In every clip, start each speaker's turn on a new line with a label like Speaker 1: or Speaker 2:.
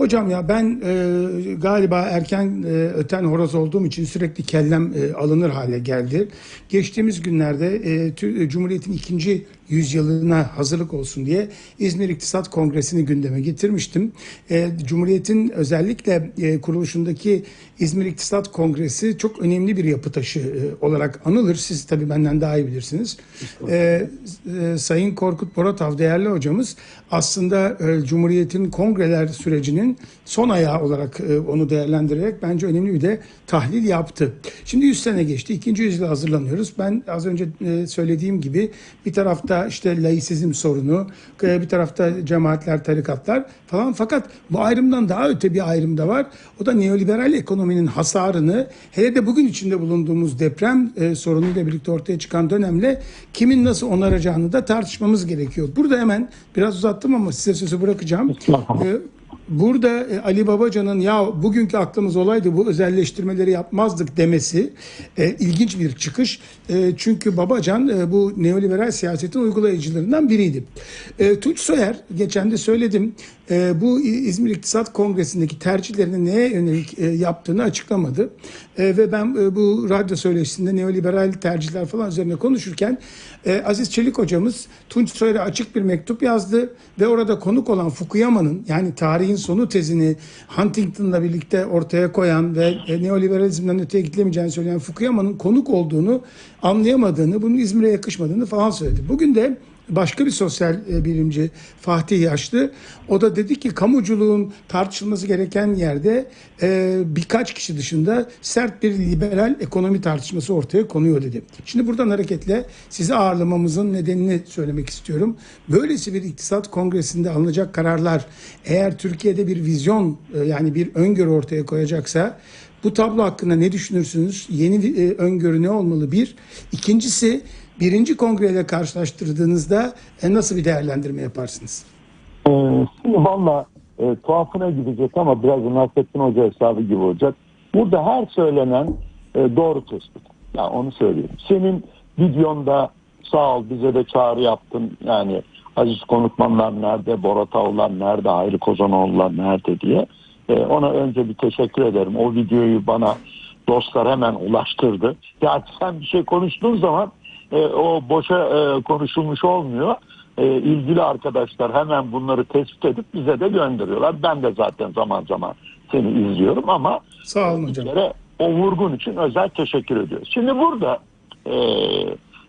Speaker 1: Hocam ya ben e, galiba erken e, öten horoz olduğum için sürekli kellem e, alınır hale geldi. Geçtiğimiz günlerde e, Tü- Cumhuriyet'in ikinci yüzyılına hazırlık olsun diye İzmir İktisat Kongresi'ni gündeme getirmiştim. E, Cumhuriyet'in özellikle e, kuruluşundaki İzmir İktisat Kongresi çok önemli bir yapı taşı e, olarak anılır. Siz tabii benden daha iyi bilirsiniz. E, e, Sayın Korkut Boratav değerli hocamız aslında e, Cumhuriyet'in kongreler sürecinin son ayağı olarak e, onu değerlendirerek bence önemli bir de tahlil yaptı. Şimdi 100 sene geçti. ikinci yüzyıla hazırlanıyoruz. Ben az önce e, söylediğim gibi bir tarafta işte laisizm sorunu, e, bir tarafta cemaatler, tarikatlar falan. Fakat bu ayrımdan daha öte bir ayrım da var. O da neoliberal ekonominin hasarını hele de bugün içinde bulunduğumuz deprem e, sorunuyla birlikte ortaya çıkan dönemle kimin nasıl onaracağını da tartışmamız gerekiyor. Burada hemen biraz uzattım ama size sözü bırakacağım. Burada e, Ali Babacan'ın ya bugünkü aklımız olaydı bu özelleştirmeleri yapmazdık demesi e, ilginç bir çıkış. E, çünkü Babacan e, bu neoliberal siyasetin uygulayıcılarından biriydi. E, Tunç Soyer, geçen de söyledim, e, bu İzmir İktisat Kongresi'ndeki tercihlerini neye yönelik e, yaptığını açıklamadı. E, ve ben e, bu radyo söyleşisinde neoliberal tercihler falan üzerine konuşurken e, Aziz Çelik hocamız Tunç Soyer'e açık bir mektup yazdı ve orada konuk olan Fukuyama'nın yani tarihin sonu tezini Huntington'la birlikte ortaya koyan ve e, neoliberalizmden öteye gidilemeyeceğini söyleyen Fukuyama'nın konuk olduğunu anlayamadığını, bunun İzmir'e yakışmadığını falan söyledi. Bugün de başka bir sosyal e, bilimci Fatih Yaşlı o da dedi ki kamuculuğun tartışılması gereken yerde e, birkaç kişi dışında sert bir liberal ekonomi tartışması ortaya konuyor dedi. Şimdi buradan hareketle sizi ağırlamamızın nedenini söylemek istiyorum. Böylesi bir iktisat kongresinde alınacak kararlar eğer Türkiye'de bir vizyon e, yani bir öngörü ortaya koyacaksa bu tablo hakkında ne düşünürsünüz? Yeni e, öngörü ne olmalı? Bir. İkincisi birinci kongreyle karşılaştırdığınızda e, nasıl bir değerlendirme yaparsınız?
Speaker 2: Ee, şimdi valla e, tuhafına gidecek ama biraz Nasrettin Hoca hesabı gibi olacak. Burada her söylenen e, doğru tespit. Ya onu söyleyeyim. Senin videonda sağ ol bize de çağrı yaptın. Yani Aziz Konukmanlar nerede, Bora Tavlar nerede, Hayri Kozanoğlu'lar nerede diye. E, ona önce bir teşekkür ederim. O videoyu bana dostlar hemen ulaştırdı. Ya sen bir şey konuştuğun zaman e, o boşa e, konuşulmuş olmuyor. E, ilgili arkadaşlar hemen bunları tespit edip bize de gönderiyorlar. Ben de zaten zaman zaman seni izliyorum ama
Speaker 1: Sağ olun hocam.
Speaker 2: kere o vurgun için özel teşekkür ediyoruz. Şimdi burada e,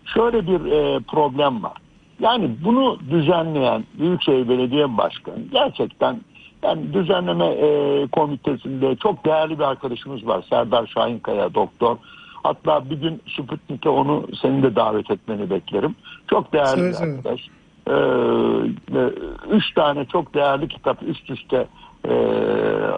Speaker 2: şöyle bir e, problem var. Yani bunu düzenleyen Büyükşehir Belediye Başkanı gerçekten yani düzenleme e, komitesinde çok değerli bir arkadaşımız var. Serdar Şahinkaya doktor. Hatta bir gün Sputnik'e onu senin de davet etmeni beklerim. Çok değerli
Speaker 1: Seve
Speaker 2: bir arkadaş. Ee, üç tane çok değerli kitap üst üste e,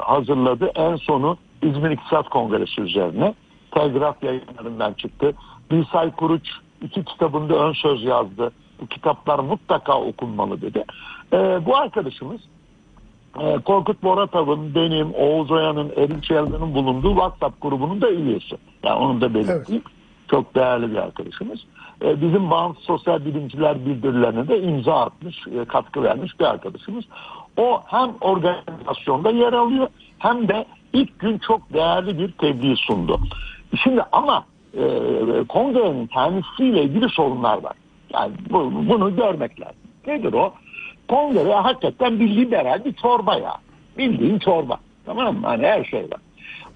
Speaker 2: hazırladı. En sonu İzmir İktisat Kongresi üzerine. Telgraf yayınlarından çıktı. Bilsay Kuruç iki kitabında ön söz yazdı. Bu kitaplar mutlaka okunmalı dedi. Ee, bu arkadaşımız Korkut Boratav'ın, benim, Oğuz Oya'nın, Erin Çeldan'ın bulunduğu WhatsApp grubunun da üyesi. Yani onu da belirteyim. Çok değerli bir arkadaşımız. E, bizim bağımsız sosyal bilimciler bildirilerine de imza atmış, e, katkı vermiş bir arkadaşımız. O hem organizasyonda yer alıyor hem de ilk gün çok değerli bir tebliğ sundu. Şimdi ama e, kongrenin kendisiyle ilgili sorunlar var. Yani bu- bunu görmek lazım. Nedir o? Kongre hakikaten bir liberal bir çorba ya. Bildiğin çorba. Tamam mı? Hani her şey var.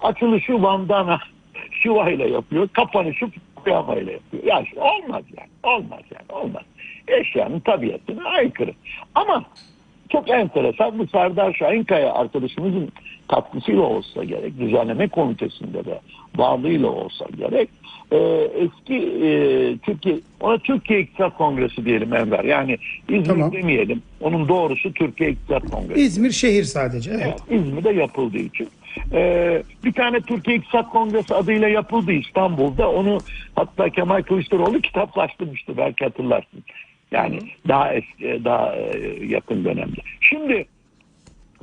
Speaker 2: Açılışı Vandana Şiva ile yapıyor. Kapanışı Kuyama ile yapıyor. Ya olmaz yani. Olmaz yani. Olmaz. Eşyanın tabiatına aykırı. Ama çok enteresan bu Serdar Şahinkaya arkadaşımızın katkısıyla olsa gerek, düzenleme komitesinde de varlığıyla olsa gerek, e, eski e, Türkiye, ona Türkiye İktisat Kongresi diyelim Enver. Yani İzmir
Speaker 1: Tamam.
Speaker 2: demeyelim, onun doğrusu Türkiye İktisat Kongresi.
Speaker 1: İzmir şehir sadece. Evet.
Speaker 2: Evet, İzmir'de yapıldığı için. Ee, bir tane Türkiye İktisat Kongresi adıyla yapıldı İstanbul'da. Onu hatta Kemal Kılıçdaroğlu kitaplaştırmıştı belki hatırlarsın. Yani daha eski, daha e, yakın dönemde. Şimdi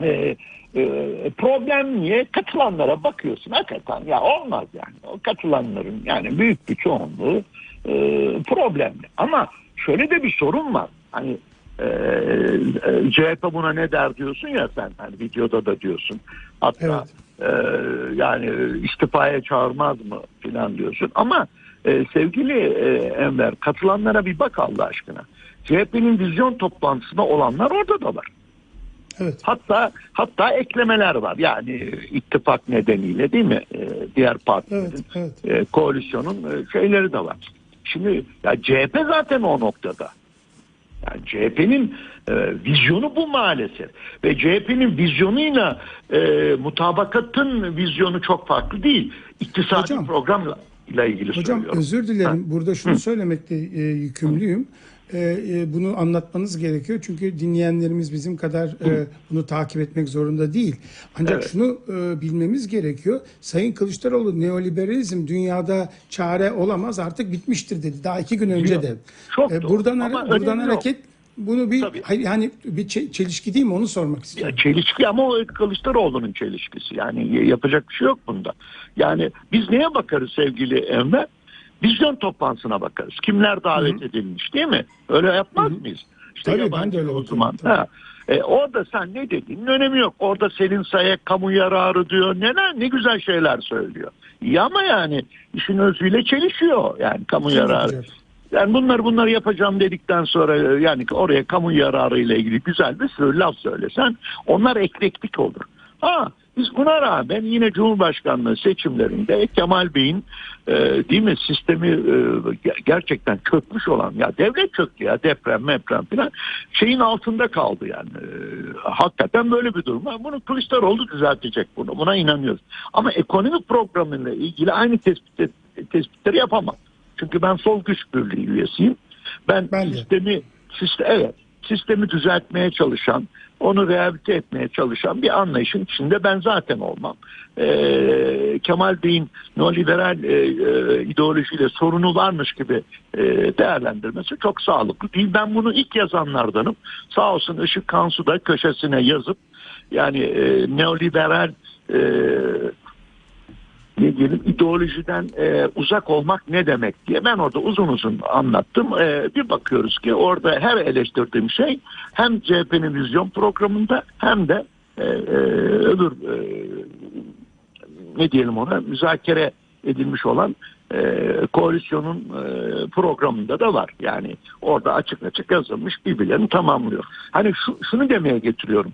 Speaker 2: e, e, problem niye? Katılanlara bakıyorsun hakikaten ya olmaz yani. O katılanların yani büyük bir çoğunluğu e, problemli. Ama şöyle de bir sorun var. Hani e, e, CHP buna ne der diyorsun ya sen hani videoda da diyorsun. Hatta e, yani istifaya çağırmaz mı filan diyorsun. Ama e, sevgili e, Enver katılanlara bir bak Allah aşkına. CHP'nin vizyon toplantısında olanlar orada da var.
Speaker 1: Evet.
Speaker 2: Hatta hatta eklemeler var. Yani ittifak nedeniyle değil mi? E, diğer partilerin
Speaker 1: Evet, evet.
Speaker 2: e, koalisyonun e, şeyleri de var. Şimdi ya CHP zaten o noktada. Yani CHP'nin e, vizyonu bu maalesef. Ve CHP'nin vizyonuyla e, mutabakatın vizyonu çok farklı değil. İktisadi
Speaker 1: Hocam.
Speaker 2: programla ile ilgili
Speaker 1: Hocam
Speaker 2: söylüyorum.
Speaker 1: özür dilerim. Burada şunu söylemekte e, yükümlüyüm. E, e, bunu anlatmanız gerekiyor. Çünkü dinleyenlerimiz bizim kadar e, bunu takip etmek zorunda değil. Ancak
Speaker 2: Evet.
Speaker 1: şunu e, bilmemiz gerekiyor. Sayın Kılıçdaroğlu neoliberalizm dünyada çare olamaz artık bitmiştir dedi. Daha iki gün önce de.
Speaker 2: Çok
Speaker 1: E,
Speaker 2: doğru.
Speaker 1: buradan
Speaker 2: Ama
Speaker 1: hare- buradan
Speaker 2: önemi yok.
Speaker 1: Bunu bir
Speaker 2: Tabii.
Speaker 1: hayır, yani bir çe- çelişki değil mi onu sormak istiyorum.
Speaker 2: Ya çelişki ama o Kılıçdaroğlu'nun çelişkisi. Yani yapacak bir şey yok bunda. Yani biz neye bakarız sevgili Enver? Vizyon toplantısına bakarız. Kimler davet edilmiş değil mi? Öyle yapmaz mıyız? İşte
Speaker 1: Tabii, ben de öyle
Speaker 2: o zaman.
Speaker 1: tabii.
Speaker 2: Ha. E, orada sen ne dediğinin önemi yok. Orada Selin Sayek kamu yararı diyor. Neler ne güzel şeyler söylüyor. İyi ama yani işin özüyle çelişiyor. Yani kamu
Speaker 1: Kim
Speaker 2: yararı.
Speaker 1: yapacak?
Speaker 2: Yani bunları bunları yapacağım dedikten sonra e, yani oraya kamu yararı ile ilgili güzel bir sürü laf söylesen onlar eklektik olur. Ha biz buna rağmen yine Cumhurbaşkanlığı seçimlerinde Kemal Bey'in e, değil mi sistemi e, ge- gerçekten çökmüş olan ya devlet çöktü ya deprem deprem falan şeyin altında kaldı yani. E, hakikaten böyle bir durum. Bunu Kılıçdaroğlu düzeltecek bunu. Buna inanıyoruz. Ama ekonomi programıyla ilgili aynı tespit, tespitleri yapamam. Çünkü ben sol güç birliği üyesiyim. Ben,
Speaker 1: Ben
Speaker 2: sistemi sistem, evet sistemi düzeltmeye çalışan, onu rehabilite etmeye çalışan bir anlayışın içinde ben zaten olmam. Ee, Kemal Bey'in neoliberal e, e, ideolojiyle sorunu varmış gibi e, değerlendirmesi çok sağlıklı değil. Ben bunu ilk yazanlardanım. Sağ olsun Işık Kansu da köşesine yazıp yani e, neoliberal e, ne diyelim ideolojiden e, uzak olmak ne demek diye ben orada uzun uzun anlattım. E, bir bakıyoruz ki orada her eleştirdiğim şey hem CHP'nin vizyon programında hem de e, e, öbür e, ne diyelim ona müzakere edilmiş olan e, koalisyonun e, programında da var. Yani orada açık açık yazılmış birbirlerini tamamlıyor. Hani şu, şunu demeye getiriyorum.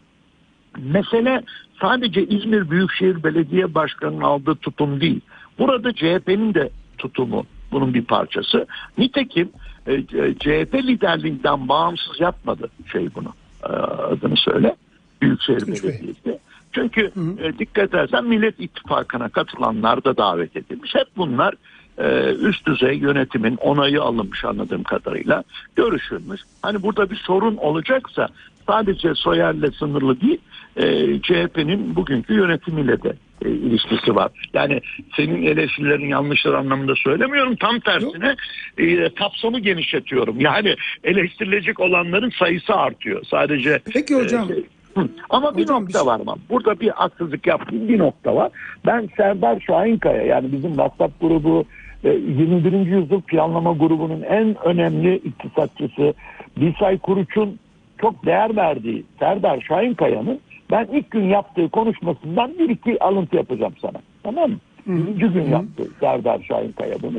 Speaker 2: Mesele sadece İzmir Büyükşehir Belediye Başkanı'nın aldığı tutum değil. Burada CHP'nin de tutumu bunun bir parçası. Nitekim e, CHP liderliğinden bağımsız yapmadı şey bunu. E, adını söyle. Büyükşehir. Belediyesi. Çünkü e, dikkat edersen Millet İttifakı'na katılanlar da davet edilmiş. Hep bunlar e, üst düzey yönetimin onayı alınmış anladığım kadarıyla görüşülmüş. Hani burada bir sorun olacaksa sadece Soyer'le sınırlı değil e, CHP'nin bugünkü yönetimiyle de e, ilişkisi var. Yani senin eleştirilerin yanlışlar anlamında söylemiyorum. Tam tersine e, kapsamı genişletiyorum. Yani eleştirilecek olanların sayısı artıyor. Sadece
Speaker 1: Peki hocam.
Speaker 2: e, şey- Hı. Ama bir
Speaker 1: Hocam
Speaker 2: nokta
Speaker 1: bir şey-
Speaker 2: var ama burada bir haksızlık yaptığım bir nokta var. Ben Serdar Şahinkaya yani bizim WhatsApp grubu e, 21. yüzyıl planlama grubunun en önemli iktisatçısı Bilsay Kuruç'un çok değer verdiği Serdar Şahinkaya'nın ben ilk gün yaptığı konuşmasından bir iki alıntı yapacağım sana. Tamam mı? Birinci gün yaptı Serdar Şahinkaya bunu.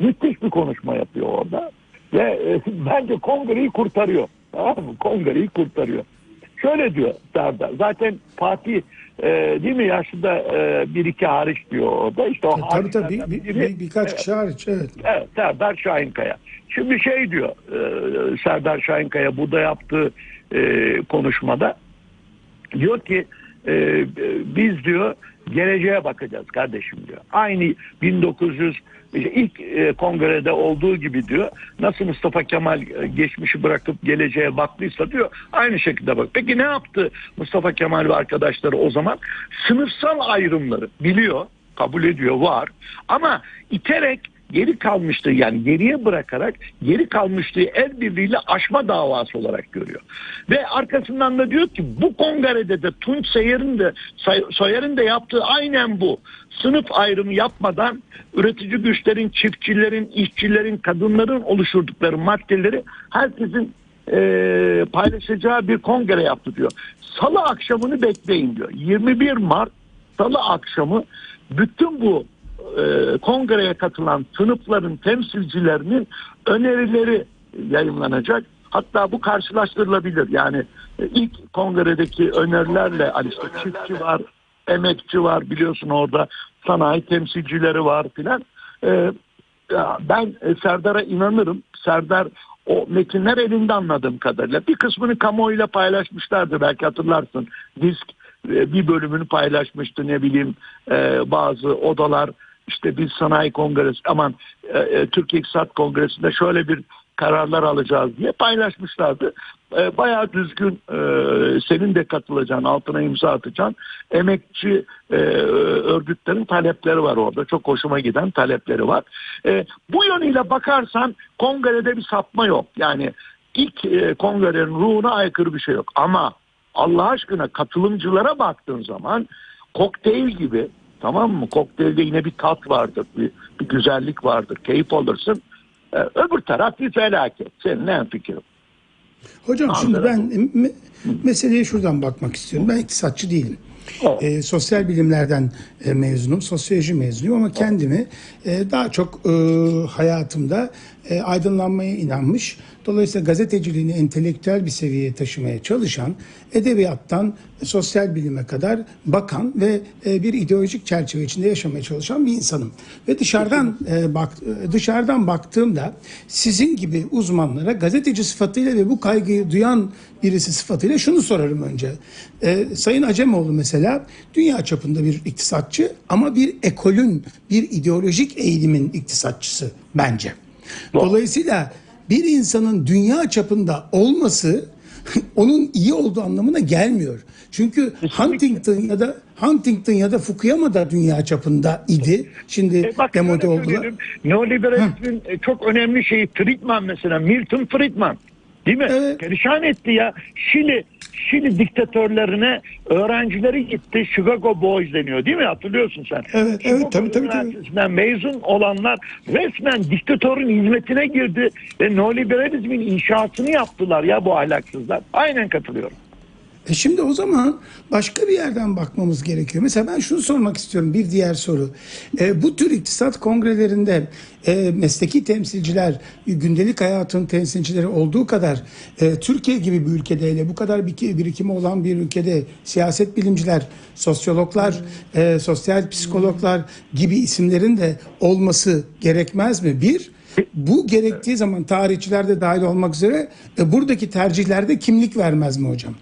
Speaker 2: Müthiş bir konuşma yapıyor orada. Ve e, bence kongreyi kurtarıyor. Tamam mı? Kongreyi kurtarıyor. Şöyle diyor Serdar. Zaten Fatih e, değil mi yaşında e, bir iki hariç diyor orada. İşte o
Speaker 1: E, tabii tabii bir, bir- bir- birkaç
Speaker 2: Evet.
Speaker 1: kişi hariç evet.
Speaker 2: Evet, Serdar Şahinkaya. Şimdi şey diyor e, Serdar Şahinkaya burada yaptığı e, konuşmada diyor ki e, biz diyor geleceğe bakacağız kardeşim diyor. Aynı 1900 işte ilk e, kongrede olduğu gibi diyor. Nasıl Mustafa Kemal e, geçmişi bırakıp geleceğe baktıysa diyor aynı şekilde bak. Peki ne yaptı Mustafa Kemal ve arkadaşları o zaman? Sınıfsal ayrımları biliyor, kabul ediyor, var. Ama iterek geri kalmıştı yani geriye bırakarak geri kalmışlığı el birliğiyle aşma davası olarak görüyor. Ve arkasından da diyor ki bu kongrede de Tunç Soyer'in de Soyer'in de yaptığı aynen bu. Sınıf ayrımı yapmadan üretici güçlerin, çiftçilerin, işçilerin, kadınların oluşturdukları maddeleri herkesin e, paylaşacağı bir kongre yaptı diyor. Salı akşamını bekleyin diyor. 21 Mart Salı akşamı bütün bu e, kongreye katılan sınıfların temsilcilerinin önerileri yayınlanacak. Hatta bu karşılaştırılabilir. Yani e, ilk kongredeki önerilerle hani işte çiftçi var, emekçi var biliyorsun orada sanayi temsilcileri var filan. E, ben e, Serdar'a inanırım. Serdar o metinler elinde anladığım kadarıyla. Bir kısmını kamuoyuyla paylaşmışlardı belki hatırlarsın. Disk e, bir bölümünü paylaşmıştı ne bileyim e, bazı odalar işte biz sanayi kongresi aman e, e, Türkiye İktisat Kongresi'nde şöyle bir kararlar alacağız diye paylaşmışlardı. E, bayağı düzgün e, senin de katılacağın altına imza atacağın emekçi e, örgütlerin talepleri var orada. Çok hoşuma giden talepleri var. E, bu yönüyle bakarsan kongrede bir sapma yok. Yani ilk e, kongrenin ruhuna aykırı bir şey yok. Ama Allah aşkına katılımcılara baktığın zaman kokteyl gibi tamam mı? Kokteylde yine bir tat vardır, bir, bir güzellik vardır, keyif alırsın. Ee, öbür taraf bir felaket. Senin en fikrin.
Speaker 1: Hocam şimdi
Speaker 2: Anladım.
Speaker 1: ben me- meseleye şuradan bakmak istiyorum. Ben iktisatçı değilim.
Speaker 2: Evet.
Speaker 1: E, sosyal bilimlerden e, mezunum, sosyoloji mezunuyum ama kendimi e, daha çok e, hayatımda e, aydınlanmaya inanmış, dolayısıyla gazeteciliğini entelektüel bir seviyeye taşımaya çalışan, edebiyattan sosyal bilime kadar bakan ve e, bir ideolojik çerçeve içinde yaşamaya çalışan bir insanım. Ve dışarıdan e, bak e, dışarıdan baktığımda sizin gibi uzmanlara gazeteci sıfatıyla ve bu kaygıyı duyan birisi sıfatıyla şunu sorarım önce. E, Sayın Acemoğlu mesela dünya çapında bir iktisatçı ama bir ekolün, bir ideolojik eğilimin iktisatçısı bence. Dolayısıyla bir insanın dünya çapında olması onun iyi olduğu anlamına gelmiyor. Çünkü Huntington ya da Huntington ya da Fukuyama da dünya çapında idi. Şimdi
Speaker 2: E bak
Speaker 1: demode oldular.
Speaker 2: Neoliberalizmin e, çok önemli şeyi Friedman mesela Milton Friedman değil mi?
Speaker 1: Evet.
Speaker 2: Perişan etti ya. Şili Şili diktatörlerine öğrencileri gitti Chicago Boys deniyor değil mi? Hatırlıyorsun sen.
Speaker 1: Evet,
Speaker 2: Chicago
Speaker 1: evet, tabii, tabii, tabii.
Speaker 2: Mezun olanlar resmen diktatörün hizmetine girdi ve neoliberalizmin inşaatını yaptılar ya bu ahlaksızlar. Aynen katılıyorum.
Speaker 1: E şimdi o zaman başka bir yerden bakmamız gerekiyor. Mesela ben şunu sormak istiyorum bir diğer soru. E, bu tür iktisat kongrelerinde e, mesleki temsilciler, gündelik hayatın temsilcileri olduğu kadar e, Türkiye gibi bir ülkede ile bu kadar bir birikimi olan bir ülkede siyaset bilimciler, sosyologlar, e, sosyal psikologlar gibi isimlerin de olması gerekmez mi? Bir, bu gerektiği zaman tarihçiler de dahil olmak üzere e, buradaki tercihlerde kimlik vermez mi hocam?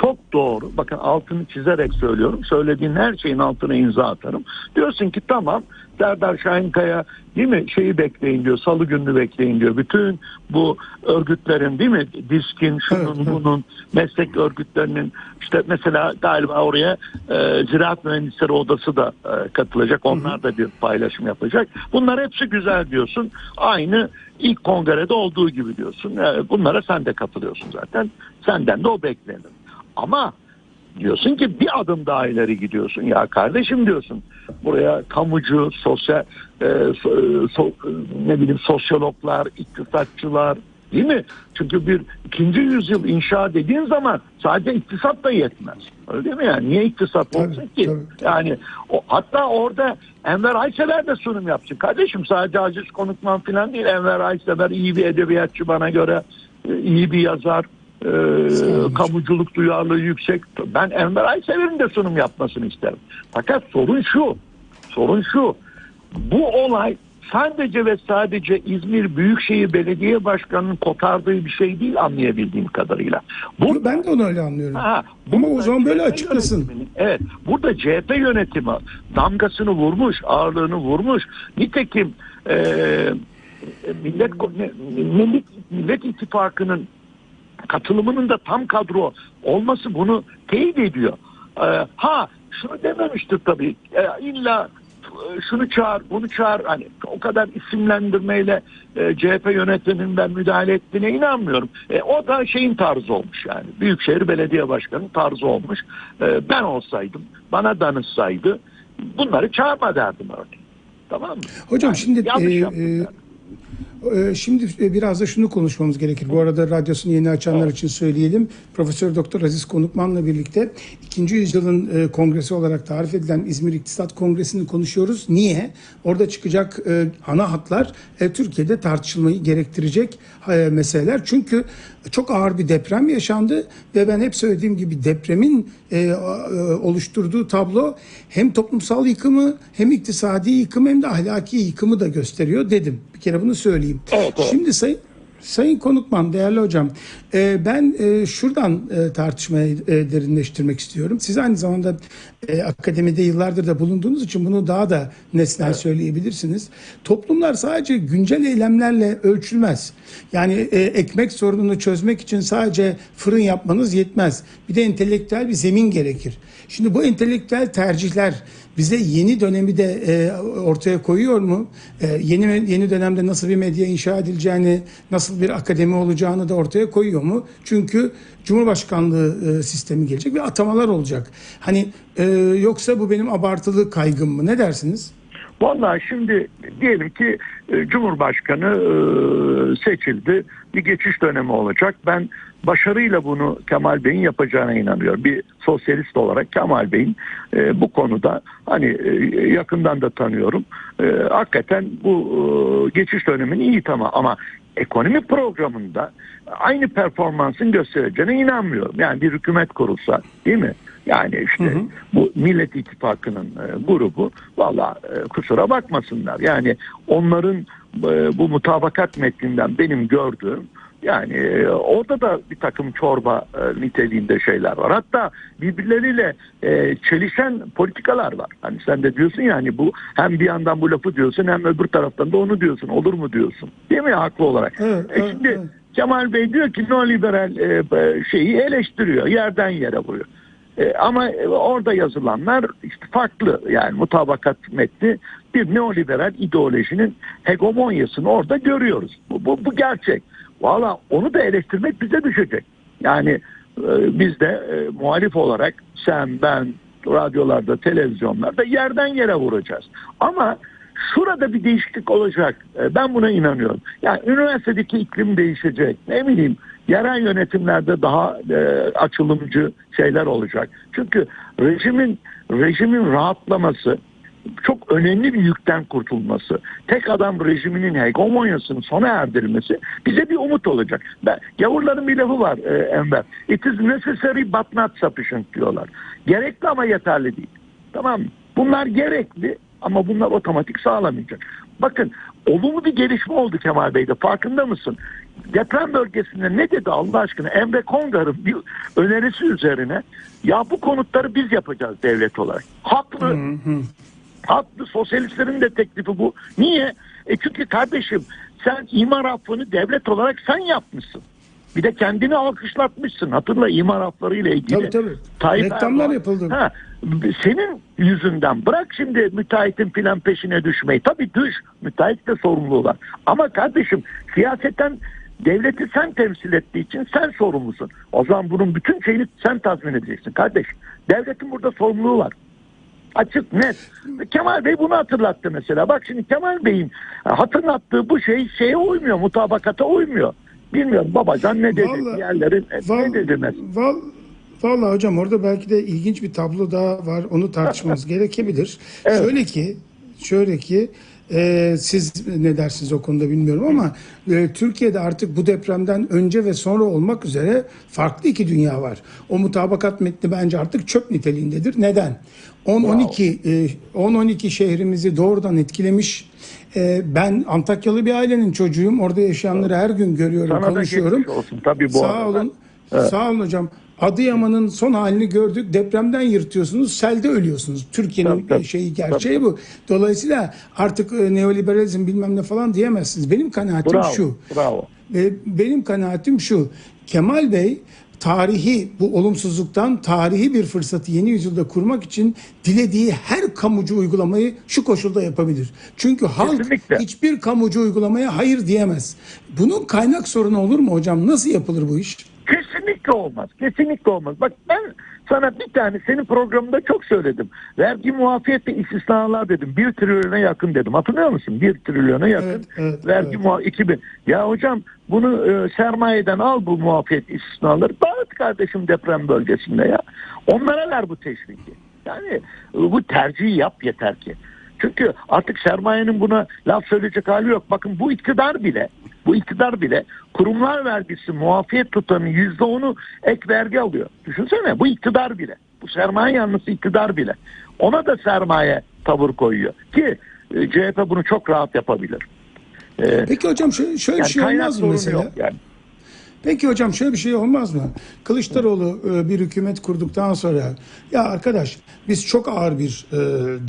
Speaker 2: Çok doğru. Bakın altını çizerek söylüyorum. Söylediğin her şeyin altına imza atarım. Diyorsun ki tamam Serdar Şahinkaya değil mi şeyi bekleyin diyor. Salı gününü bekleyin diyor. Bütün bu örgütlerin değil mi? Diskin, şunun,
Speaker 1: Evet,
Speaker 2: bunun, meslek örgütlerinin işte mesela galiba oraya e, Ziraat Mühendisleri Odası da e, katılacak. Onlar da bir paylaşım yapacak. Bunlar hepsi güzel diyorsun. Aynı ilk kongrede olduğu gibi diyorsun. E, bunlara sen de katılıyorsun zaten. Senden de o beklenir. Ama diyorsun ki bir adım daha ileri gidiyorsun. Ya kardeşim diyorsun buraya kamucu, sosyal e, so- so- ne bileyim sosyologlar, iktisatçılar değil mi? Çünkü bir ikinci yüzyıl inşa dediğin zaman sadece iktisat da yetmez. Öyle değil mi yani? Niye iktisat
Speaker 1: Tabii,
Speaker 2: olsun ki?
Speaker 1: tabii.
Speaker 2: Yani o, hatta orada Enver Aysever de sunum yaptı. Kardeşim sadece Aziz Konukman falan değil. Enver Aysever iyi bir edebiyatçı bana göre. e, iyi bir yazar. E, kamuculuk duyarlılığı yüksek. Ben Enver Aysever'in de sunum yapmasını isterim. Fakat sorun şu. Sorun şu. Bu olay sadece ve sadece İzmir Büyükşehir Belediye Başkanı'nın kotardığı bir şey değil anlayabildiğim kadarıyla. Bu
Speaker 1: Ben de onu öyle anlıyorum.
Speaker 2: Ha,
Speaker 1: Ama o zaman böyle açıklasın.
Speaker 2: Evet. Burada CHP yönetimi damgasını vurmuş, ağırlığını vurmuş. Nitekim e, Millet Millet, Millet İttifakı'nın katılımının da tam kadro olması bunu teyit ediyor. E, ha şunu dememiştir tabii. E, illa e, şunu çağır, bunu çağır. Hani o kadar isimlendirmeyle e, CHP yönetiminden müdahale ettiğine inanmıyorum. E, o da şeyin tarzı olmuş yani. Büyükşehir Belediye Başkanı'nın tarzı olmuş. E, ben olsaydım, bana danışsaydı bunları çağırma derdim örneğin. Tamam mı?
Speaker 1: Hocam
Speaker 2: Yani
Speaker 1: şimdi e, e. Ee, Şimdi e, biraz da şunu konuşmamız gerekir. Bu arada radyosunu yeni açanlar için söyleyelim. Profesör Doktor Aziz Konukman'la birlikte ikinci yüzyılın e, kongresi olarak tarif edilen İzmir İktisat Kongresi'ni konuşuyoruz. Niye? Orada çıkacak e, ana hatlar Türkiye'de tartışılmayı gerektirecek meseleler. Çünkü çok ağır bir deprem yaşandı ve ben hep söylediğim gibi depremin oluşturduğu tablo hem toplumsal yıkımı hem iktisadi yıkımı hem de ahlaki yıkımı da gösteriyor dedim. Bir kere bunu söyleyeyim.
Speaker 2: Evet, evet.
Speaker 1: Şimdi sayın Sayın Konukman, değerli hocam, e, ben e, şuradan e, tartışmayı e, derinleştirmek istiyorum. Siz aynı zamanda e, akademide yıllardır da bulunduğunuz için bunu daha da nesnel söyleyebilirsiniz. Toplumlar sadece güncel eylemlerle ölçülmez. Yani e, ekmek sorununu çözmek için sadece fırın yapmanız yetmez. Bir de entelektüel bir zemin gerekir. Şimdi bu entelektüel tercihler bize yeni dönemi de e, ortaya koyuyor mu? E, yeni yeni dönemde nasıl bir medya inşa edileceğini, nasıl bir akademi olacağını da ortaya koyuyor mu? Çünkü Cumhurbaşkanlığı e, sistemi gelecek ve atamalar olacak. Hani e, yoksa bu benim abartılı kaygım mı? Ne dersiniz?
Speaker 2: Vallahi şimdi diyelim ki e, Cumhurbaşkanı e, seçildi. Bir geçiş dönemi olacak. Ben başarıyla bunu Kemal Bey'in yapacağına inanıyorum. Bir sosyalist olarak Kemal Bey'in e, bu konuda hani e, yakından da tanıyorum. E, hakikaten bu e, geçiş dönemini iyi tamam ama ekonomi programında aynı performansın göstereceğine inanmıyorum. Yani bir hükümet kurulsa değil mi? Yani işte bu Millet İttifakı'nın e, grubu valla e, kusura bakmasınlar. Yani onların e, bu mutabakat metninden benim gördüğüm yani e, orada da bir takım çorba e, niteliğinde şeyler var. Hatta birbirleriyle e, çelişen politikalar var. Hani sen de diyorsun ya hani bu hem bir yandan bu lafı diyorsun hem öbür taraftan da onu diyorsun. Olur mu diyorsun? Değil mi haklı olarak?
Speaker 1: Evet,
Speaker 2: E şimdi
Speaker 1: evet.
Speaker 2: Kemal Bey diyor ki neoliberal e, e, şeyi eleştiriyor. Yerden yere vuruyor. E, ama e, orada yazılanlar işte farklı yani mutabakat metni bir neoliberal ideolojinin hegemonyasını orada görüyoruz. Bu, bu, bu gerçek. Valla onu da eleştirmek bize düşecek. Yani e, biz de e, muhalif olarak sen, ben, radyolarda, televizyonlarda yerden yere vuracağız. Ama şurada bir değişiklik olacak. E, Ben buna inanıyorum. Yani üniversitedeki iklim değişecek. Ne bileyim yerel yönetimlerde daha e, açılımcı şeyler olacak. Çünkü rejimin rejimin rahatlaması çok önemli bir yükten kurtulması, tek adam rejiminin hegemonyasını sona erdirmesi bize bir umut olacak. Ben, gavurların bir lafı var e, Enver. It is necessary but not sufficient diyorlar. Gerekli ama yeterli değil. Tamam? Bunlar gerekli ama bunlar otomatik sağlamayacak. Bakın olumlu bir gelişme oldu Kemal Bey'de farkında mısın? Deprem bölgesinde ne dedi Allah aşkına Emre Kongar'ın bir önerisi üzerine ya bu konutları biz yapacağız devlet olarak. Haklı. Haklı sosyalistlerin de teklifi bu. Niye? E çünkü kardeşim sen imar affını devlet olarak sen yapmışsın. Bir de kendini alkışlatmışsın. Hatırla imar afflarıyla ilgili.
Speaker 1: Tabii, tabii.
Speaker 2: Tayyip
Speaker 1: Reklamlar
Speaker 2: Erdoğan-
Speaker 1: yapıldı.
Speaker 2: Ha, senin yüzünden bırak şimdi müteahhitin filan peşine düşmeyi. Tabii düş. Müteahhit de sorumluluğu var. Ama kardeşim siyaseten devleti sen temsil ettiği için sen sorumlusun. O zaman bunun bütün şeyini sen tazmin edeceksin kardeş. Devletin burada sorumluluğu var. Açık net. Kemal Bey bunu hatırlattı mesela. Bak şimdi Kemal Bey'in hatırlattığı bu şey şeye uymuyor. Mutabakata uymuyor. Bilmiyorum babacan ne dedi?
Speaker 1: Vallahi-
Speaker 2: Diğerleri ne dedi mesela?
Speaker 1: Val, Vallahi hocam orada belki de ilginç bir tablo daha var. Onu tartışmamız gerekebilir.
Speaker 2: Evet.
Speaker 1: Şöyle ki, şöyle ki e, siz ne dersiniz o konuda bilmiyorum ama e, Türkiye'de artık bu depremden önce ve sonra olmak üzere farklı iki dünya var. O mutabakat metni bence artık çöp niteliğindedir. Neden? 10-12 e, 10-12 şehrimizi doğrudan etkilemiş. E, ben Antakyalı bir ailenin çocuğuyum. Orada yaşayanları her gün görüyorum,
Speaker 2: Sana
Speaker 1: konuşuyorum.
Speaker 2: olsun tabii bu
Speaker 1: Sağ
Speaker 2: arada.
Speaker 1: olun. Sağ olun hocam. Adıyaman'ın son halini gördük. Depremden yırtıyorsunuz, selde ölüyorsunuz. Türkiye'nin şeyi gerçeği bu. Dolayısıyla artık e, neoliberalizm bilmem ne falan diyemezsiniz. Benim kanaatim
Speaker 2: Bravo.
Speaker 1: şu.
Speaker 2: Bravo.
Speaker 1: Benim kanaatim şu. Kemal Bey tarihi bu olumsuzluktan tarihi bir fırsatı yeni yüzyılda kurmak için dilediği her kamucu uygulamayı şu koşulda yapabilir. Çünkü halk
Speaker 2: Kesinlikle.
Speaker 1: hiçbir kamucu uygulamaya hayır diyemez. Bunun kaynak sorunu olur mu hocam? Nasıl yapılır bu iş?
Speaker 2: Kesinlikle olmaz. Kesinlikle olmaz. Bak ben sana bir tane senin programında çok söyledim. Vergi muafiyet ve istisnalar dedim. Bir trilyona yakın dedim. Hatırlıyor musun? Bir trilyona yakın.
Speaker 1: Evet, evet,
Speaker 2: vergi
Speaker 1: evet.
Speaker 2: muaf 2000. Ya hocam bunu e, sermayeden al bu muafiyet istisnaları. Dağıt kardeşim deprem bölgesinde ya. Onlara ver bu teşviki. Yani e, bu tercihi yap yeter ki. Çünkü artık sermayenin buna laf söyleyecek hali yok. Bakın bu iktidar bile bu iktidar bile kurumlar vergisi muafiyet tutanın yüzde onu ek vergi alıyor. Düşünsene bu iktidar bile. Bu sermaye yanlısı iktidar bile. Ona da sermaye tavır koyuyor. Ki e, CHP bunu çok rahat yapabilir. E,
Speaker 1: Peki hocam şöyle, şöyle bir
Speaker 2: yani
Speaker 1: şey olmaz mı mesela?
Speaker 2: yok yani.
Speaker 1: Peki hocam şöyle bir şey olmaz mı? Kılıçdaroğlu e, bir hükümet kurduktan sonra ya arkadaş biz çok ağır bir e,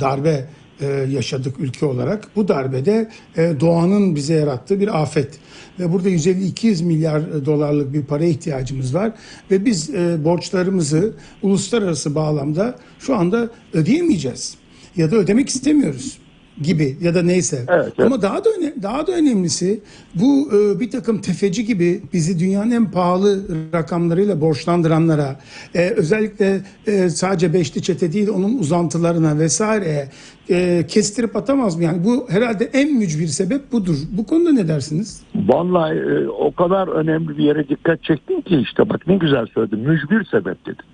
Speaker 1: darbe yaşadık ülke olarak. Bu darbede e, doğanın bize yarattığı bir afet. Ve burada 150-200 milyar dolarlık bir para ihtiyacımız var. Ve biz e, borçlarımızı uluslararası bağlamda şu anda ödeyemeyeceğiz ya da ödemek istemiyoruz gibi ya da neyse.
Speaker 2: Evet, evet.
Speaker 1: Ama daha da öne- daha da önemlisi bu e, bir takım tefeci gibi bizi dünyanın en pahalı rakamlarıyla borçlandıranlara e, özellikle e, sadece beşli çete değil onun uzantılarına vesaireye e, kestirip atamaz mı? Yani bu herhalde en mücbir sebep budur. Bu konuda ne dersiniz?
Speaker 2: Vallahi e, o kadar önemli bir yere dikkat çektin ki işte bak ne güzel söyledin. Mücbir sebep dedin.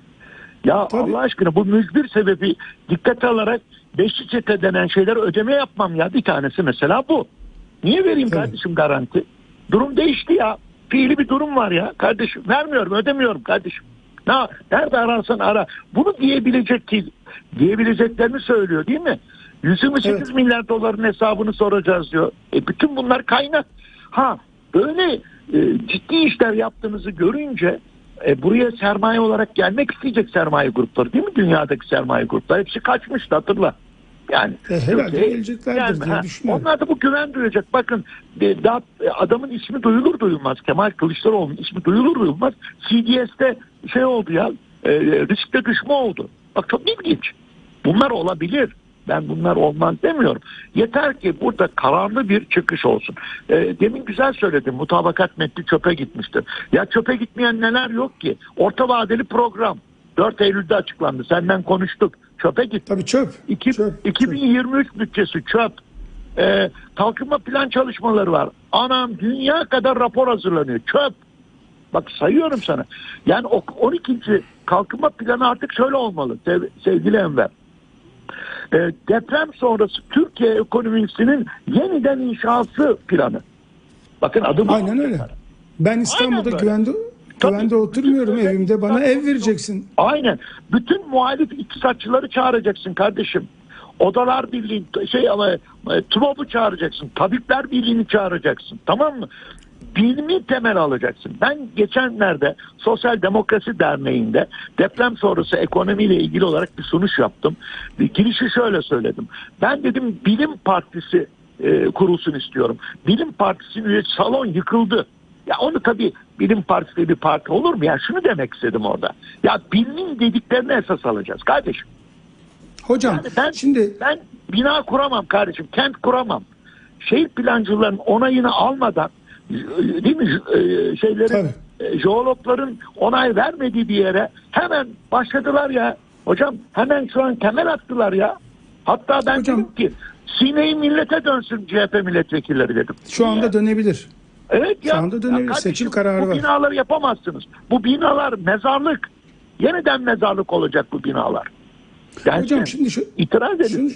Speaker 2: Ya
Speaker 1: Tabii.
Speaker 2: Allah aşkına bu mücbir sebebi dikkate alarak beşli çete denen şeyler ödeme yapmam ya. Bir tanesi mesela bu. Niye vereyim
Speaker 1: Evet.
Speaker 2: kardeşim garanti? Durum değişti ya. Fiili bir durum var ya. Kardeşim vermiyorum ödemiyorum kardeşim. Ne, nerede ararsan ara. Bunu diyebilecek ki diyebileceklerini söylüyor değil mi? 128
Speaker 1: Evet.
Speaker 2: milyar doların hesabını soracağız diyor. E bütün bunlar kaynak. Ha böyle e, ciddi işler yaptığınızı görünce e, buraya sermaye olarak gelmek isteyecek sermaye grupları değil mi? Dünyadaki sermaye grupları hepsi kaçmıştı hatırla. Yani
Speaker 1: E, herhalde
Speaker 2: Türkiye'ye
Speaker 1: geleceklerdir diye düşünüyorum.
Speaker 2: Onlar da bu güven duyacak. Bakın e, daha, e, adamın ismi duyulur duyulmaz. Kemal Kılıçdaroğlu'nun ismi duyulur duyulmaz. CDS'te şey oldu ya e, riskte düşme oldu. Bak çok ilginç. Bunlar olabilir. Ben bunlar olmaz demiyorum. Yeter ki burada kararlı bir çıkış olsun. E, demin güzel söyledim. Mutabakat metni çöpe gitmiştir. Ya çöpe gitmeyen neler yok ki? Orta vadeli program. 4 Eylül'de açıklandı. Senden konuştuk. Çöpe gitti.
Speaker 1: Tabii çöp.
Speaker 2: İki-
Speaker 1: çöp, çöp.
Speaker 2: 2023 bütçesi çöp. Ee, kalkınma plan çalışmaları var. Anam dünya kadar rapor hazırlanıyor. Çöp. Bak sayıyorum sana. Yani o 12. kalkınma planı artık şöyle olmalı sev- sevgili Enver. Ee, deprem sonrası Türkiye ekonomisinin yeniden inşası planı. Bakın adım
Speaker 1: Aynen öyle. Ben İstanbul'da güvende
Speaker 2: Tabii.
Speaker 1: güvende oturmuyorum
Speaker 2: Bütün
Speaker 1: evimde. Bana ev vereceksin.
Speaker 2: Aynen. Bütün muhalif iktisatçıları çağıracaksın kardeşim. Odalar Birliği şey ama e, TUBOP'u çağıracaksın. Tabipler Birliği'ni çağıracaksın. Tamam mı? Bilimi temel alacaksın. Ben geçenlerde Sosyal Demokrasi Derneği'nde deprem sonrası ekonomiyle ilgili olarak bir sunuş yaptım. Girişi şöyle söyledim. Ben dedim bilim partisi e, kurulsun istiyorum. Bilim partisinin üyesi salon yıkıldı. Ya onu tabii bilim partisi bir parti olur mu? Ya şunu demek istedim orada. Ya bilimin dediklerini esas alacağız kardeşim.
Speaker 1: Hocam
Speaker 2: Yani ben
Speaker 1: şimdi
Speaker 2: ben bina kuramam kardeşim. Kent kuramam. Şehir plancıların onayını almadan değil mi e, şeylerin
Speaker 1: Tabii.
Speaker 2: e, jeologların onay vermediği bir yere hemen başladılar ya. Hocam hemen şu an temel attılar ya. Hatta ben
Speaker 1: Hocam-
Speaker 2: dedim ki sineği millete dönsün CHP milletvekilleri dedim.
Speaker 1: şu anda dönebilir.
Speaker 2: Evet ya.
Speaker 1: Şu anda
Speaker 2: kardeşim,
Speaker 1: Seçim kararı
Speaker 2: bu
Speaker 1: var.
Speaker 2: binaları yapamazsınız. Bu binalar mezarlık. Yeniden mezarlık olacak bu binalar. Yani
Speaker 1: Hocam şimdi şu
Speaker 2: itiraz edin.
Speaker 1: Şunu,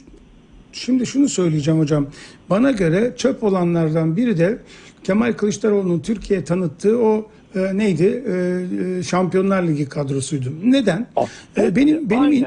Speaker 1: şimdi şunu söyleyeceğim hocam. Bana göre çöp olanlardan biri de Kemal Kılıçdaroğlu'nun Türkiye tanıttığı o e, neydi? E, e, Şampiyonlar Ligi kadrosuydu. Neden?
Speaker 2: Oh.
Speaker 1: E, benim benim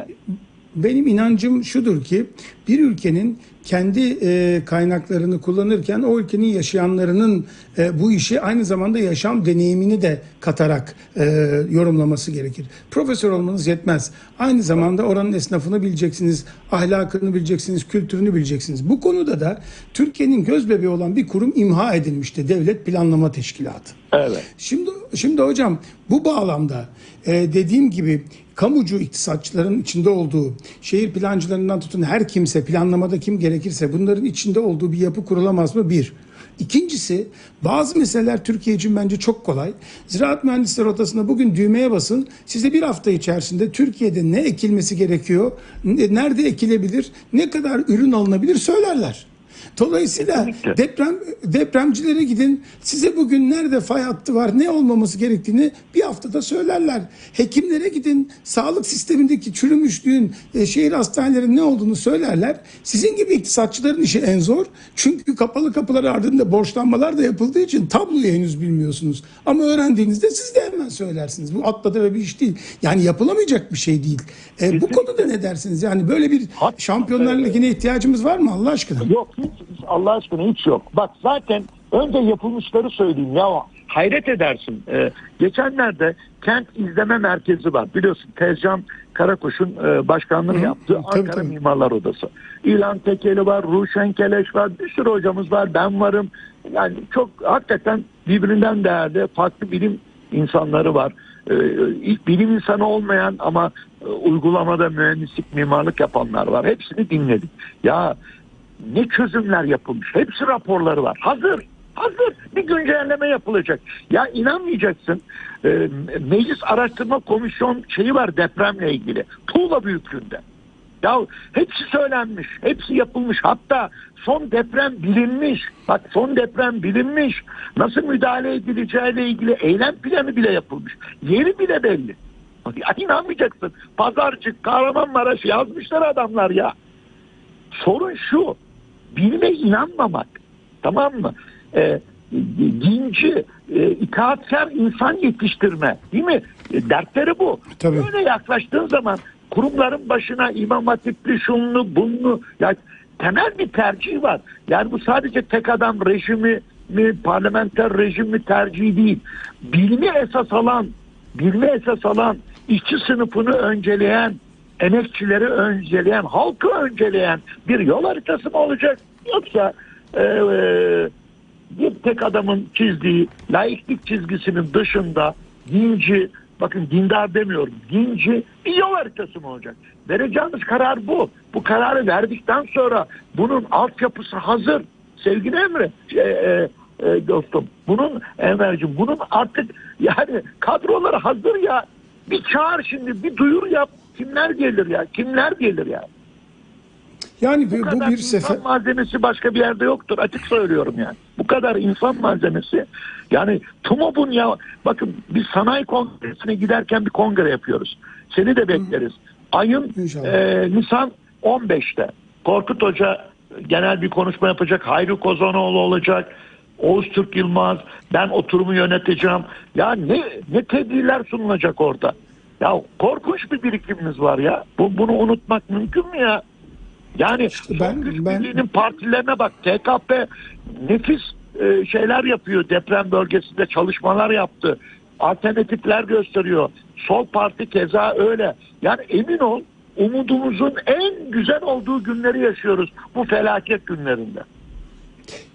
Speaker 1: benim inancım şudur ki bir ülkenin kendi e, kaynaklarını kullanırken o ülkenin yaşayanlarının e, bu işi aynı zamanda yaşam deneyimini de katarak e, yorumlaması gerekir. Profesör olmanız yetmez. Aynı zamanda oranın esnafını bileceksiniz, ahlakını bileceksiniz, kültürünü bileceksiniz. Bu konuda da Türkiye'nin göz bebeği olan bir kurum imha edilmişti. Devlet Planlama Teşkilatı.
Speaker 2: Evet.
Speaker 1: Şimdi şimdi hocam bu bağlamda e, dediğim gibi kamucu iktisatçıların içinde olduğu, şehir plancılarından tutun her kimse planlamada kim gerekirse bunların içinde olduğu bir yapı kurulamaz mı? Bir. İkincisi bazı meseleler Türkiye için bence çok kolay. Ziraat Mühendisleri Odası'nda bugün düğmeye basın. Size bir hafta içerisinde Türkiye'de ne ekilmesi gerekiyor, ne- nerede ekilebilir, ne kadar ürün alınabilir söylerler. Dolayısıyla
Speaker 2: Kesinlikle.
Speaker 1: deprem depremcilere gidin. Size bugün nerede fay hattı var, ne olmaması gerektiğini bir haftada söylerler. Hekimlere gidin. Sağlık sistemindeki çürümüşlüğün, e, şehir hastanelerinin ne olduğunu söylerler. Sizin gibi iktisatçıların işi en zor. Çünkü kapalı kapılar ardında borçlanmalar da yapıldığı için tabloyu henüz bilmiyorsunuz. Ama öğrendiğinizde siz de hemen söylersiniz. Bu atladı ve bir iş değil. Yani yapılamayacak bir şey değil. E, bu konuda ne dersiniz? Yani böyle bir Şampiyonlar Ligi'ne ihtiyacımız var mı Allah aşkına?
Speaker 2: Yok hiç Allah aşkına hiç yok. Bak zaten önce yapılmışları söyleyeyim ya hayret edersin. Ee, geçenlerde kent izleme merkezi var. Biliyorsun Tezcan Karakuş'un e, başkanlığını yaptığı
Speaker 1: tabii,
Speaker 2: Ankara
Speaker 1: tabii.
Speaker 2: Mimarlar Odası. İlan Tekeli var, Ruşen Keleş var, bir sürü hocamız var, ben varım. Yani çok hakikaten birbirinden değerli farklı bilim insanları var. Ee, ilk bilim insanı olmayan ama e, uygulamada mühendislik, mimarlık yapanlar var. Hepsini dinledik. Ya ne çözümler yapılmış. Hepsi raporları var. Hazır. Hazır. Bir güncelleme yapılacak. Ya inanmayacaksın. Ee, Meclis Araştırma Komisyon şeyi var depremle ilgili. Tuğla büyüklüğünde. Ya hepsi söylenmiş. Hepsi yapılmış. Hatta son deprem bilinmiş. Bak son deprem bilinmiş. Nasıl müdahale edileceğiyle ilgili eylem planı bile yapılmış. Yeri bile belli. Ya inanmayacaksın. Pazarcık, Kahramanmaraş yazmışlar adamlar ya. Sorun şu. Bilime inanmamak. Tamam mı? Ee, dinci, e, itaatkar insan yetiştirme. Değil mi? E, dertleri bu.
Speaker 1: Tabii.
Speaker 2: Böyle yaklaştığın zaman kurumların başına imam hatipli şunlu bunlu ya temel bir tercih var. Yani bu sadece tek adam rejimi mi parlamenter rejim mi tercihi değil. Bilimi esas alan, bilimi esas alan, işçi sınıfını önceleyen, emekçileri önceleyen, halkı önceleyen bir yol haritası mı olacak? Yoksa e, e, bir tek adamın çizdiği laiklik çizgisinin dışında dinci, bakın dindar demiyorum, dinci bir yol haritası mı olacak? Vereceğimiz karar bu. Bu kararı verdikten sonra bunun altyapısı hazır. Sevgili Emre, e, e, e, dostum, bunun Enver'cim, bunun artık yani kadroları hazır ya. Bir çağır şimdi, bir duyur yap. Kimler gelir ya? Kimler gelir ya?
Speaker 1: Yani bu,
Speaker 2: Bu
Speaker 1: bu
Speaker 2: kadar
Speaker 1: bir
Speaker 2: insan
Speaker 1: sefer
Speaker 2: malzemesi başka bir yerde yoktur. Açık söylüyorum yani. Bu kadar insan malzemesi. Yani TUMOB'un ya bakın biz sanayi kongresine giderken bir kongre yapıyoruz. Seni de bekleriz. Ayın
Speaker 1: İnşallah.
Speaker 2: e, Nisan 15'te. Korkut Hoca genel bir konuşma yapacak. Hayri Kozanoğlu olacak. Oğuz Türk Yılmaz. Ben oturumu yöneteceğim. Ya ne ne tedbirler sunulacak orada? Ya korkunç bir birikimimiz var ya. Bu, bunu unutmak mümkün mü ya? Yani
Speaker 1: İşte ben- ben-
Speaker 2: partilerine bak. TKP nefis e, şeyler yapıyor. Deprem bölgesinde çalışmalar yaptı. Alternatifler gösteriyor. Sol parti keza öyle. Yani emin ol umudumuzun en güzel olduğu günleri yaşıyoruz. Bu felaket günlerinde.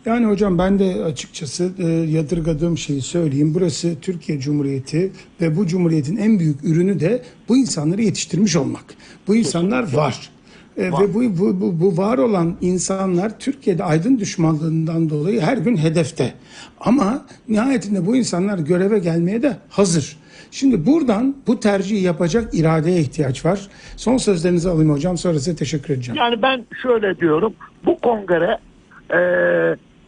Speaker 1: Yani hocam ben de açıkçası e, yadırgadığım şeyi söyleyeyim. Burası Türkiye Cumhuriyeti ve bu cumhuriyetin en büyük ürünü de bu insanları yetiştirmiş olmak. Bu insanlar var. E, ve bu, bu, bu, bu var olan insanlar Türkiye'de aydın düşmanlığından dolayı her gün hedefte. Ama nihayetinde bu insanlar göreve gelmeye de hazır. Şimdi buradan bu tercihi yapacak iradeye ihtiyaç var. Son sözlerinizi alayım hocam sonra size teşekkür edeceğim.
Speaker 2: Yani ben şöyle diyorum. Bu kongre e,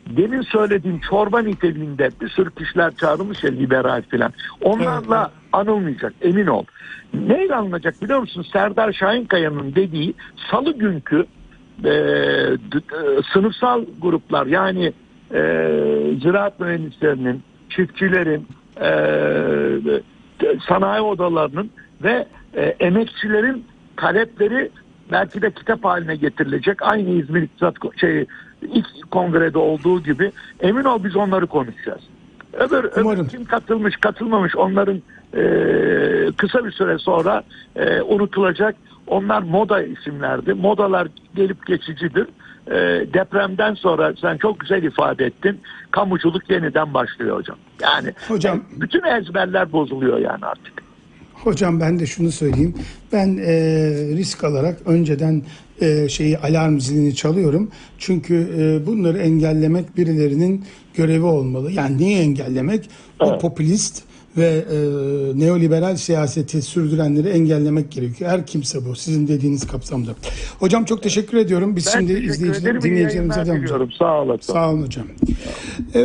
Speaker 2: demin söylediğim çorba niteliğinde bir sürü kişiler çağrılmış ya liberal filan. Onlarla
Speaker 1: Evet,
Speaker 2: anılmayacak emin ol. Neyle anılacak biliyor musun? Serdar Şahinkaya'nın dediği salı günkü e, sınıfsal gruplar yani e, ziraat mühendislerinin, çiftçilerin, e, sanayi odalarının ve e, emekçilerin talepleri belki de kitap haline getirilecek. Aynı İzmir İktisat şey ilk kongrede olduğu gibi emin ol biz onları konuşacağız. Öbür, öbür kim katılmış katılmamış onların e, kısa bir süre sonra e, unutulacak. Onlar moda isimlerdi. Modalar gelip geçicidir. E, depremden sonra sen çok güzel ifade ettin. Kamuculuk yeniden başlıyor hocam. Yani
Speaker 1: Hocam-
Speaker 2: e, bütün ezberler bozuluyor yani artık.
Speaker 1: Hocam ben de şunu söyleyeyim. Ben e, risk alarak önceden e, şeyi alarm zilini çalıyorum. Çünkü e, bunları engellemek birilerinin görevi olmalı. Yani neyi engellemek? O popülist ve e, neoliberal siyaseti sürdürenleri engellemek gerekiyor. Her kimse bu. Sizin dediğiniz kapsamda. Hocam çok teşekkür ediyorum. Biz
Speaker 2: Ben
Speaker 1: şimdi izleyiciler, dinleyicilerimize devam
Speaker 2: diliyorum. Sağ olasın.
Speaker 1: Sağ olun hocam. E,